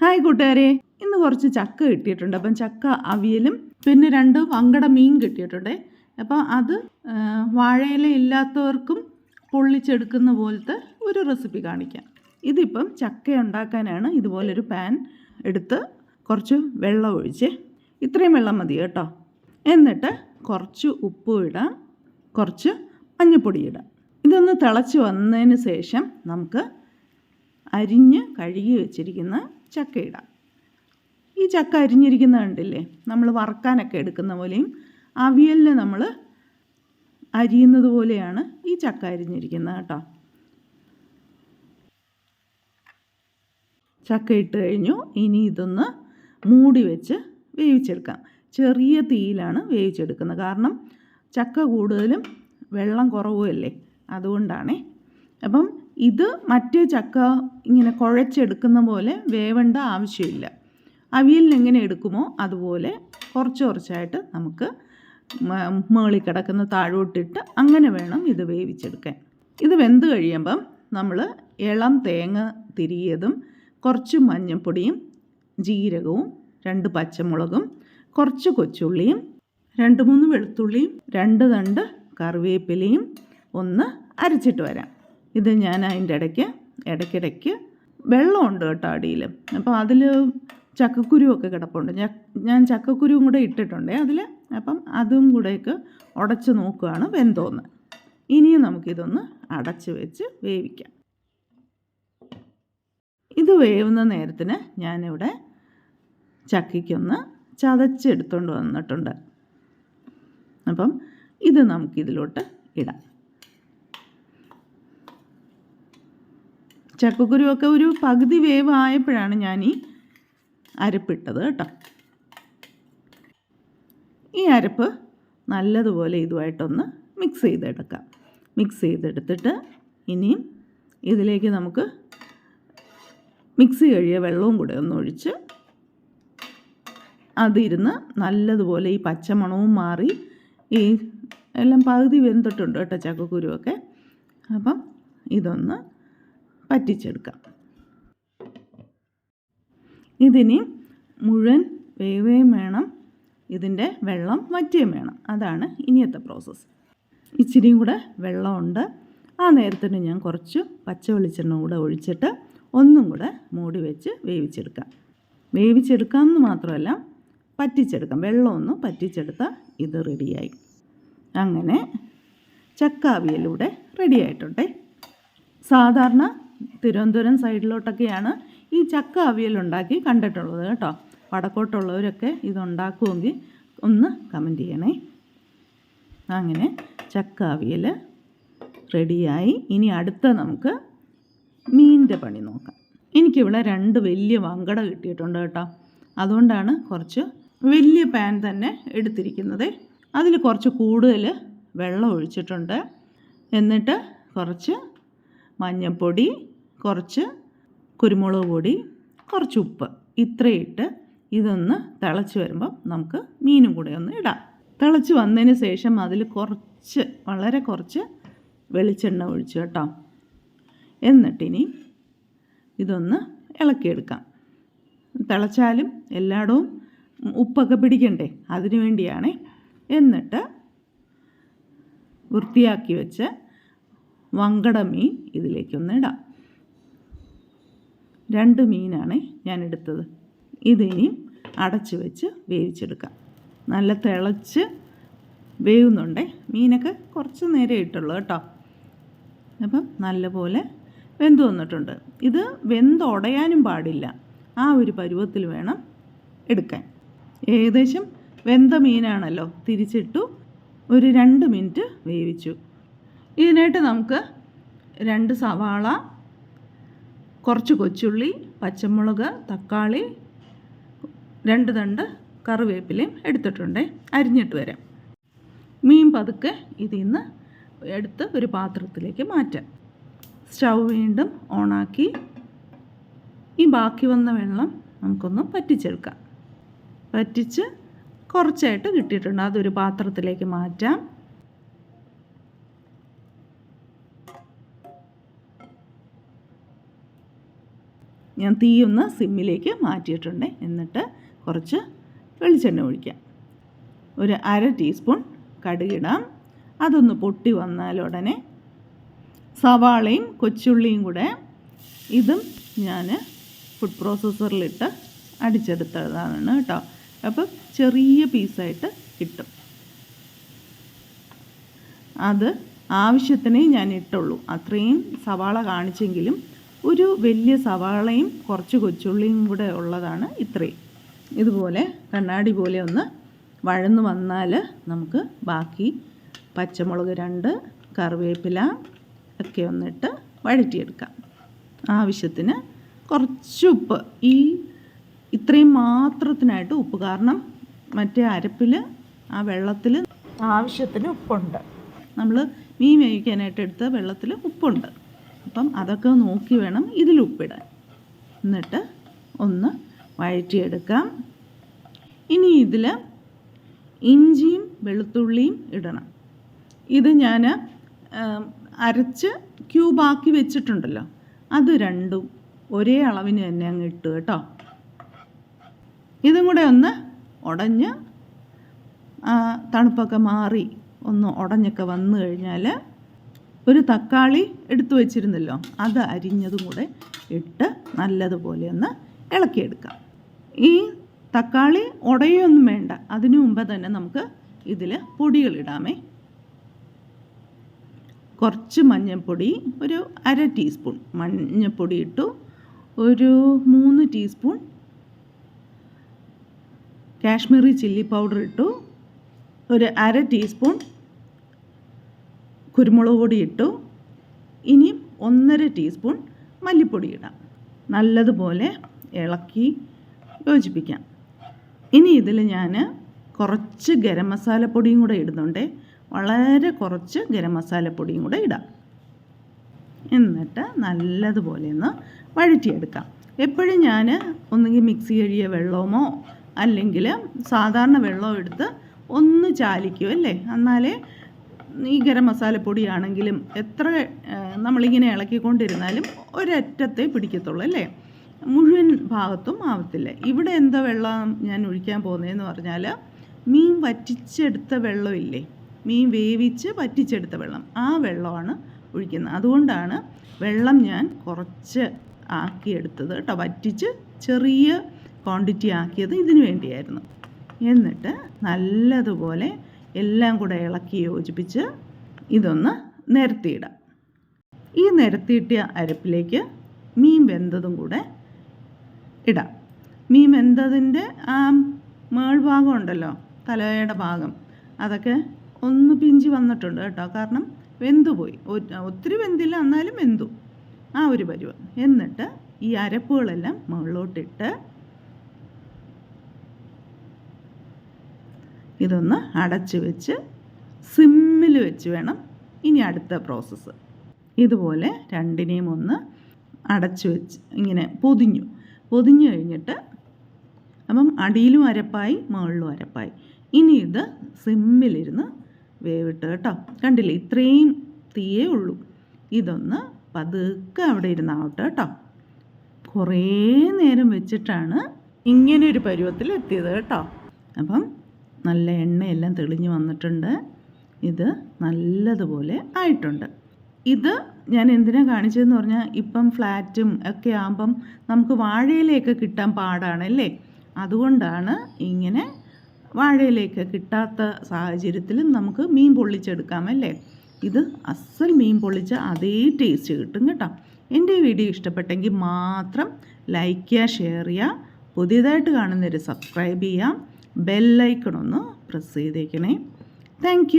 Hi കൂട്ടുകാരെ. ഇന്ന് കുറച്ച് ചക്ക കിട്ടിയിട്ടുണ്ട്. അപ്പം ചക്ക അവിയലും പിന്നെ രണ്ട് വങ്കട മീൻ കിട്ടിയിട്ടുണ്ട്. അപ്പം അത് വാഴയില ഇല്ലാത്തവർക്കും പൊള്ളിച്ചെടുക്കുന്ന പോലത്തെ ഒരു റെസിപ്പി കാണിക്കാം. ഇതിപ്പം ചക്ക ഉണ്ടാക്കാനാണ് ഇതുപോലൊരു പാൻ എടുത്ത് കുറച്ച് വെള്ളം ഒഴിച്ച് ഇത്രയും വെള്ളം മതി കേട്ടോ. എന്നിട്ട് കുറച്ച് ഉപ്പ് ഇടാം. കുറച്ച് മഞ്ഞൾപ്പൊടി ഇടാം. ഇതൊന്ന് തിളച്ച് വന്നതിന് ശേഷം നമുക്ക് അരിഞ്ഞ് കഴുകി വെച്ചിരിക്കുന്ന ചക്ക ഇടാം ഈ ചക്ക അരിഞ്ഞിരിക്കുന്ന കണ്ടില്ലേ? നമ്മൾ വറക്കാനൊക്കെ എടുക്കുന്ന പോലെയും അവിയലിന് നമ്മൾ അരിയുന്നത് പോലെയാണ് ഈ ചക്ക അരിഞ്ഞിരിക്കുന്നത് കേട്ടോ. ചക്ക ഇട്ട് കഴിഞ്ഞു. ഇനി ഇതൊന്ന് മൂടി വെച്ച് വേവിച്ചെടുക്കാം. ചെറിയ തീയിലാണ് വേവിച്ചെടുക്കുന്നത്. കാരണം ചക്ക കൂടുതലും വെള്ളം കുറവുമല്ലേ? അതുകൊണ്ടാണേ. അപ്പം ഇത് മറ്റേ ചക്ക ഇങ്ങനെ കുഴച്ചെടുക്കുന്ന പോലെ വേവേണ്ട ആവശ്യമില്ല. അവിയലിന് എങ്ങനെ എടുക്കുമോ അതുപോലെ കുറച്ച് കുറച്ചായിട്ട് നമുക്ക് മേളി കിടക്കുന്ന താഴോട്ടിട്ട് അങ്ങനെ വേണം ഇത് വേവിച്ചെടുക്കാൻ. ഇത് വെന്ത് കഴിയുമ്പം നമ്മൾ ഇളം തേങ്ങ തിരിയതും കുറച്ച് മഞ്ഞൾപ്പൊടിയും ജീരകവും രണ്ട് പച്ചമുളകും കുറച്ച് കൊച്ചുള്ളിയും രണ്ട് മൂന്ന് വെളുത്തുള്ളിയും രണ്ട് തണ്ട് കറിവേപ്പിലയും ഒന്ന് അരച്ചിട്ട് വരാം. ഇത് ഞാൻ അതിന്റെ ഇടയ്ക്ക് ഇടയ്ക്കിടയ്ക്ക് വെള്ളമുണ്ട് കേട്ടോ അടിയിൽ. അപ്പോൾ അതിൽ ചക്കക്കുരുവൊക്കെ കിടപ്പുണ്ട്. ഞാൻ ഞാൻ ചക്കക്കുരുവും കൂടെ ഇട്ടിട്ടുണ്ട് അതിൽ. അപ്പം അതും കൂടെയൊക്കെ ഉടച്ച് നോക്കുകയാണ് വെന്തോന്ന്. ഇനിയും നമുക്കിതൊന്ന് അടച്ച് വെച്ച് വേവിക്കാം. ഇത് വേവുന്ന നേരത്തിന് ഞാനിവിടെ ചക്കയ്ക്കൊന്ന് ചതച്ചെടുത്തുകൊണ്ട് വന്നിട്ടുണ്ട്. അപ്പം ഇത് നമുക്കിതിലോട്ട് ഇടാം. ചക്കക്കുരുവൊക്കെ ഒരു പകുതി വേവ് ആയപ്പോഴാണ് ഞാൻ ഈ അരപ്പിട്ടത് കേട്ടോ. ഈ അരപ്പ് നല്ലതുപോലെ ഇതുമായിട്ടൊന്ന് മിക്സ് ചെയ്തെടുക്കാം. മിക്സ് ചെയ്തെടുത്തിട്ട് ഇനിയും ഇതിലേക്ക് നമുക്ക് മിക്സി കഴിയ വെള്ളവും കൂടെ ഒന്ന് ഒഴിച്ച് അതിരുന്ന് നല്ലതുപോലെ ഈ പച്ചമണവും മാറി ഈ എല്ലാം പകുതി വെന്തിട്ടുണ്ട് കേട്ടോ ചക്കക്കുരുവൊക്കെ. അപ്പം ഇതൊന്ന് പറ്റിച്ചെടുക്കാം. ഇതിന് മുഴുവൻ വേവുകയും വേണം. ഇതിന്റെ വെള്ളം വറ്റുകയും വേണം. അതാണ് ഇനിയത്തെ പ്രോസസ്സ് ഇച്ചിരിയും കൂടെ വെള്ളമുണ്ട്. ആ നേരത്തിന് ഞാൻ കുറച്ച് പച്ച വെളിച്ചെണ്ണ കൂടെ ഒഴിച്ചിട്ട് ഒന്നും കൂടെ മൂടി വെച്ച് വേവിച്ചെടുക്കാം. വേവിച്ചെടുക്കാമെന്ന് മാത്രമല്ല പറ്റിച്ചെടുക്കാം. വെള്ളമൊന്നും പറ്റിച്ചെടുത്താൽ ഇത് റെഡിയായി. അങ്ങനെ ചക്കാവിയലൂടെ റെഡിയായിട്ടുണ്ട്. സാധാരണ തിരുവനന്തപുരം സൈഡിലോട്ടൊക്കെയാണ് ഈ ചക്ക അവിയൽ ഉണ്ടാക്കി കണ്ടിട്ടുള്ളത് കേട്ടോ. വടക്കോട്ടുള്ളവരൊക്കെ ഇതുണ്ടാക്കുമെങ്കിൽ ഒന്ന് കമന്റ് ചെയ്യണേ. അങ്ങനെ ചക്ക അവിയൽ റെഡിയായി. ഇനി അടുത്ത നമുക്ക് മീനിന്റെ പണി നോക്കാം. എനിക്കിവിടെ രണ്ട് വലിയ വങ്കട കിട്ടിയിട്ടുണ്ട് കേട്ടോ. അതുകൊണ്ടാണ് കുറച്ച് വലിയ പാൻ തന്നെ എടുത്തിരിക്കുന്നത്. അതിൽ കുറച്ച് കൂടുതൽ വെള്ളം ഒഴിച്ചിട്ടുണ്ട്. എന്നിട്ട് കുറച്ച് മഞ്ഞൾപ്പൊടി കുറച്ച് കുരുമുളക് പൊടി കുറച്ച് ഉപ്പ്. ഇത്രയിട്ട് ഇതൊന്ന് തിളച്ച് വരുമ്പം നമുക്ക് മീനും കൂടെ ഒന്ന് ഇടാം. തിളച്ച് വന്നതിന് ശേഷം അതിൽ കുറച്ച് വളരെ കുറച്ച് വെളിച്ചെണ്ണ ഒഴിച്ചു കേട്ടോ. എന്നിട്ടിനി ഇതൊന്ന് ഇളക്കിയെടുക്കാം. തിളച്ചാലും എല്ലായിടവും ഉപ്പൊക്കെ പിടിക്കണ്ടേ? അതിനു വേണ്ടിയാണേ. എന്നിട്ട് വൃത്തിയാക്കി വെച്ച് വങ്കട മീൻ ഇതിലേക്കൊന്ന് ഇടാം. രണ്ട് മീനാണ് ഞാൻ എടുത്തത്. ഇതിനി അടച്ചു വെച്ച് വേവിച്ചെടുക്കാം. നല്ല തിളച്ച് വേവുന്നുണ്ടേ. മീനൊക്കെ കുറച്ച് നേരം ഇട്ടുള്ളൂ കേട്ടോ. അപ്പം നല്ലപോലെ വെന്ത് വന്നിട്ടുണ്ട്. ഇത് വെന്തുടയാനും പാടില്ല. ആ ഒരു പരുവത്തിൽ വേണം എടുക്കാൻ. ഏകദേശം വെന്ത മീനാണല്ലോ. തിരിച്ചിട്ടു ഒരു രണ്ട് മിനിറ്റ് വേവിച്ചു. ഇതിനായിട്ട് നമുക്ക് രണ്ട് സവാള കുറച്ച് കൊച്ചുള്ളി പച്ചമുളക് തക്കാളി രണ്ട് തണ്ട് കറിവേപ്പിലയും എടുത്തിട്ടുണ്ട്. അരിഞ്ഞിട്ട് വരാം. മീൻ പതുക്കെ ഇതിൽ നിന്ന് എടുത്ത് ഒരു പാത്രത്തിലേക്ക് മാറ്റാം. സ്റ്റൗ വീണ്ടും ഓണാക്കി. ഈ ബാക്കി വന്ന വെള്ളം നമുക്കൊന്ന് പറ്റിച്ചെടുക്കാം പറ്റിച്ച് കുറച്ചായിട്ട് കിട്ടിയിട്ടുണ്ട്. അതൊരു പാത്രത്തിലേക്ക് മാറ്റാം. ഞാൻ തീ ഒന്ന് സിമ്മിലേക്ക് മാറ്റിയിട്ടുണ്ട്. എന്നിട്ട് കുറച്ച് വെളിച്ചെണ്ണ ഒഴിക്കാം. ഒരു അര ടീസ്പൂൺ കടുകിടാം. അതൊന്ന് പൊട്ടി വന്നാലുടനെ സവാളയും കൊച്ചുള്ളിയും കൂടെ ഇതും ഞാൻ ഫുഡ് പ്രോസസ്സറിലിട്ട് അടിച്ചെടുത്തതാണ് കേട്ടോ. അപ്പം ചെറിയ പീസായിട്ട് കിട്ടും. അത് ആവശ്യത്തിനേ ഞാൻ ഇട്ടുള്ളൂ. അത്രയും സവാള കാണിച്ചെങ്കിലും ഒരു വലിയ സവാളയും കുറച്ച് കൊച്ചുള്ളിയും കൂടെ ഉള്ളതാണ് ഇത്രയും. ഇതുപോലെ കണ്ണാടി പോലെ ഒന്ന് വഴന്ന് വന്നാൽ നമുക്ക് ബാക്കി പച്ചമുളക് രണ്ട് കറിവേപ്പില ഒക്കെ ഒന്നിട്ട് വഴറ്റിയെടുക്കാം. ആവശ്യത്തിന് കുറച്ച് ഉപ്പ്. ഈ ഇത്രയും മാത്രത്തിനായിട്ട് ഉപ്പ്. കാരണം മറ്റേ അരപ്പിൽ ആ വെള്ളത്തിൽ ആവശ്യത്തിന് ഉപ്പുണ്ട്. നമ്മൾ മീൻ വേവിക്കാനായിട്ട് എടുത്ത വെള്ളത്തിൽ ഉപ്പുണ്ട്. അപ്പം അതൊക്കെ നോക്കി വേണം ഇതിൽ ഉപ്പിടാൻ. എന്നിട്ട് ഒന്ന് വഴറ്റിയെടുക്കാം. ഇനി ഇതിൽ ഇഞ്ചിയും വെളുത്തുള്ളിയും ഇടണം. ഇത് ഞാൻ അരച്ച് ക്യൂബാക്കി വെച്ചിട്ടുണ്ടല്ലോ. അത് രണ്ടും ഒരേ അളവിന് തന്നെ അങ്ങ് ഇട്ട് കേട്ടോ. ഇതും കൂടെ ഒന്ന് ഉടഞ്ഞ് തണുപ്പൊക്കെ മാറി ഒന്ന് ഉടഞ്ഞൊക്കെ വന്നു കഴിഞ്ഞാൽ ഒരു തക്കാളി എടുത്തു വച്ചിരുന്നല്ലോ അത് അരിഞ്ഞതും കൂടെ ഇട്ട് നല്ലതുപോലെ ഒന്ന് ഇളക്കിയെടുക്കാം. ഈ തക്കാളി ഉടയൊന്നും വേണ്ട അതിനു മുമ്പ് തന്നെ നമുക്ക് ഇതിൽ പൊടികളിടാമേ. കുറച്ച് മഞ്ഞൾപ്പൊടി ഒരു അര ടീസ്പൂൺ മഞ്ഞൾപ്പൊടി ഇട്ടു ഒരു മൂന്ന് ടീസ്പൂൺ കാശ്മീരി ചില്ലി പൗഡർ ഇട്ടു ഒരു അര ടീസ്പൂൺ കുരുമുളക് പൊടി ഇട്ടു ഇനി ഒന്നര ടീസ്പൂൺ മല്ലിപ്പൊടി ഇടാം. നല്ലതുപോലെ ഇളക്കി യോജിപ്പിക്കാം. ഇനി ഇതിൽ ഞാൻ കുറച്ച് ഗരം മസാലപ്പൊടിയും കൂടെ ഇടുന്നുണ്ട്. വളരെ കുറച്ച് ഗരം മസാലപ്പൊടിയും കൂടെ ഇടാം. എന്നിട്ട് നല്ലതുപോലെ ഒന്ന് വഴറ്റിയെടുക്കാം. എപ്പോഴും ഞാൻ ഒന്നുകിൽ മിക്സി കഴിയ വെള്ളമോ അല്ലെങ്കിൽ സാധാരണ വെള്ളമോ എടുത്ത് ഒന്ന് ചാലിക്കും അല്ലേ എന്നാലേ ഈ ഗരം മസാലപ്പൊടിയാണെങ്കിലും എത്ര നമ്മളിങ്ങനെ ഇളക്കിക്കൊണ്ടിരുന്നാലും ഒരറ്റത്തെ പിടിക്കത്തുള്ളൂ അല്ലേ? മുഴുവൻ ഭാഗത്തും ആവത്തില്ല. ഇവിടെ എന്താ വെള്ളം ഞാൻ ഒഴിക്കാൻ പോകുന്നതെന്ന് പറഞ്ഞാൽ മീൻ വറ്റിച്ചെടുത്ത വെള്ളമില്ലേ? മീൻ വേവിച്ച് വറ്റിച്ചെടുത്ത വെള്ളം. ആ വെള്ളമാണ് ഒഴിക്കുന്നത്. അതുകൊണ്ടാണ് വെള്ളം ഞാൻ കുറച്ച് ആക്കിയെടുത്തത് കേട്ടോ. വറ്റിച്ച് ചെറിയ ക്വാണ്ടിറ്റി ആക്കിയത് ഇതിനു വേണ്ടിയായിരുന്നു. എന്നിട്ട് നല്ലതുപോലെ എല്ലാം കൂടെ ഇളക്കി യോജിപ്പിച്ച് ഇതൊന്ന് നിരത്തിയിടാം. ഈ നിരത്തിയിട്ടിയ അരപ്പിലേക്ക് മീൻ വെന്തതും കൂടെ ഇടാം. മീൻ വെന്തതിന്റെ ആ മേൾഭാഗം ഉണ്ടല്ലോ തലയുടെ ഭാഗം അതൊക്കെ ഒന്ന് പിഞ്ചി വന്നിട്ടുണ്ട് കേട്ടോ. കാരണം വെന്തുപോയി. ഒത്തിരി വെന്തില്ല എന്നാലും വെന്തു. ആ ഒരു പരുവം. എന്നിട്ട് ഈ അരപ്പുകളെല്ലാം മുകളിലോട്ടിട്ട് ഇതൊന്ന് അടച്ച് വെച്ച് സിമ്മിൽ വെച്ച് വേണം ഇനി അടുത്ത പ്രോസസ്സ് ഇതുപോലെ രണ്ടിനെയും ഒന്ന് അടച്ച് വെച്ച് ഇങ്ങനെ പൊതിഞ്ഞു. പൊതിഞ്ഞു കഴിഞ്ഞിട്ട് അപ്പം അടിയിലും അരപ്പായി മുകളിലും അരപ്പായി. ഇനി ഇത് സിമ്മിലിരുന്ന് വേവിട്ട് കേട്ടോ. കണ്ടില്ലേ? ഇത്രയും തീയേ ഉള്ളൂ. ഇതൊന്ന് പതുക്കെ അവിടെ ഇരുന്നാവട്ടെ കേട്ടോ. കുറേ നേരം വെച്ചിട്ടാണ് ഇങ്ങനെ ഒരു പരുവത്തിൽ എത്തിയത് കേട്ടോ. അപ്പം നല്ല എണ്ണയെല്ലാം തെളിഞ്ഞു വന്നിട്ടുണ്ട്. ഇത് നല്ലതുപോലെ ആയിട്ടുണ്ട്. ഇത് ഞാൻ എന്തിനാ കാണിച്ചതെന്ന് പറഞ്ഞാൽ ഇപ്പം ഫ്ലാറ്റും ഒക്കെ ആകുമ്പം നമുക്ക് വാഴയിലേക്ക് കിട്ടാൻ പാടാണല്ലേ? അതുകൊണ്ടാണ് ഇങ്ങനെ വാഴയിലേക്ക് കിട്ടാത്ത സാഹചര്യത്തിലും നമുക്ക് മീൻ പൊള്ളിച്ചെടുക്കാമല്ലേ ഇത് അസൽ മീൻ പൊള്ളിച്ച അതേ ടേസ്റ്റ് കിട്ടും കേട്ടോ. എന്റെ വീഡിയോ ഇഷ്ടപ്പെട്ടെങ്കിൽ മാത്രം ലൈക്ക് ചെയ്യുക ഷെയർ ചെയ്യുക. പുതിയതായിട്ട് കാണുന്നവർ സബ്സ്ക്രൈബ് ചെയ്യാം ബെല്ലൈക്കണൊന്ന് പ്രസ് ചെയ്തേക്കണേ. താങ്ക്